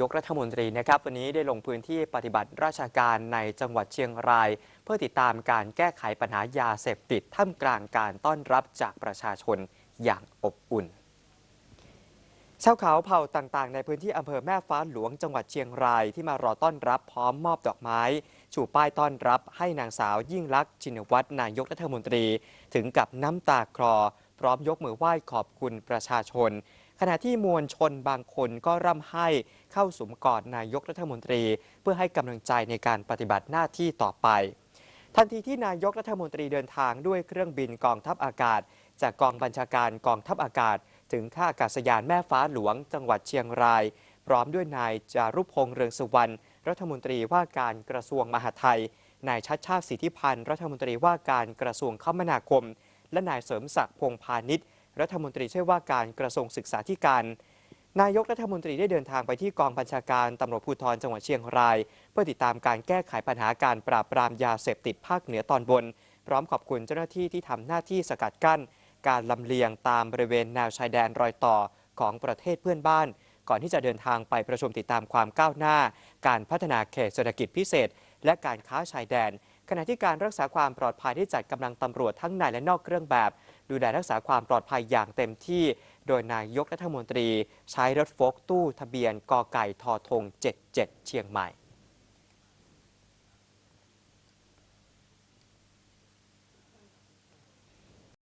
ยกรัฐมนตรีนะครับวันนี้ได้ลงพื้นที่ปฏิบัติราชการในจังหวัดเชียงราย เพื่อติดตามการแก้ไขปัญหายาเสพติดท่ามกลางการต้อนรับจากประชาชนอย่างอบอุ่น ชาวเขาเผ่าต่างๆ ในพื้นที่อำเภอแม่ฟ้าหลวงจังหวัดเชียงรายที่มารอต้อนรับพร้อมมอบดอกไม้ ชูป้ายต้อนรับให้นางสาวยิ่งลักษณ์ชินวัตรนายกรัฐมนตรี ถึงกับน้ำตาคลอพร้อมยกมือไหว้ขอบคุณประชาชน ขณะที่มวลชนบางคนก็ร่ำไห้เข้าสุมกอดนายกรัฐมนตรี เพื่อให้กำลังใจในการปฏิบัติหน้าที่ต่อไป ทันทีที่นายกรัฐมนตรีเดินทางด้วยเครื่องบินกองทัพอากาศ จากกองบัญชาการกองทัพอากาศ ถึงท่าอากาศยานแม่ฟ้าหลวง จังหวัดเชียงราย พร้อมด้วยนายจารุพงษ์เรืองสุวรรณรัฐมนตรีว่าการกระทรวงมหาดไทยนายชัดชาติสิทธิพันธ์รัฐมนตรีว่าการกระทรวงคมนาคม และนายเสริมศักดิ์พงพาณิชย์ รัฐมนตรีช่วยว่าการกระทรวงศึกษาธิการ นายกรัฐมนตรีได้เดินทางไปที่กองบัญชาการตำรวจภูธรจังหวัดเชียงราย เพื่อติดตามการแก้ไขปัญหาการปราบปรามยาเสพติดภาคเหนือตอนบน พร้อมขอบคุณเจ้าหน้าที่ที่ทำหน้าที่สกัดกั้น การลำเลียงตามบริเวณแนวชายแดนรอยต่อของประเทศเพื่อนบ้าน ก่อนที่จะเดินทางไปประชุมติดตามความก้าวหน้า การพัฒนาเขตเศรษฐกิจพิเศษ และการค้าชายแดนขณะที่การรักษาความปลอดภัยได้จัดกำลังตำรวจทั้งในและนอกเครื่องแบบ ดูแลรักษาความปลอดภัยอย่างเต็มที่ โดยนายกรัฐมนตรี ใช้รถโฟกตู้ทะเบียนกอไก่ทอทง 77 เชียงใหม่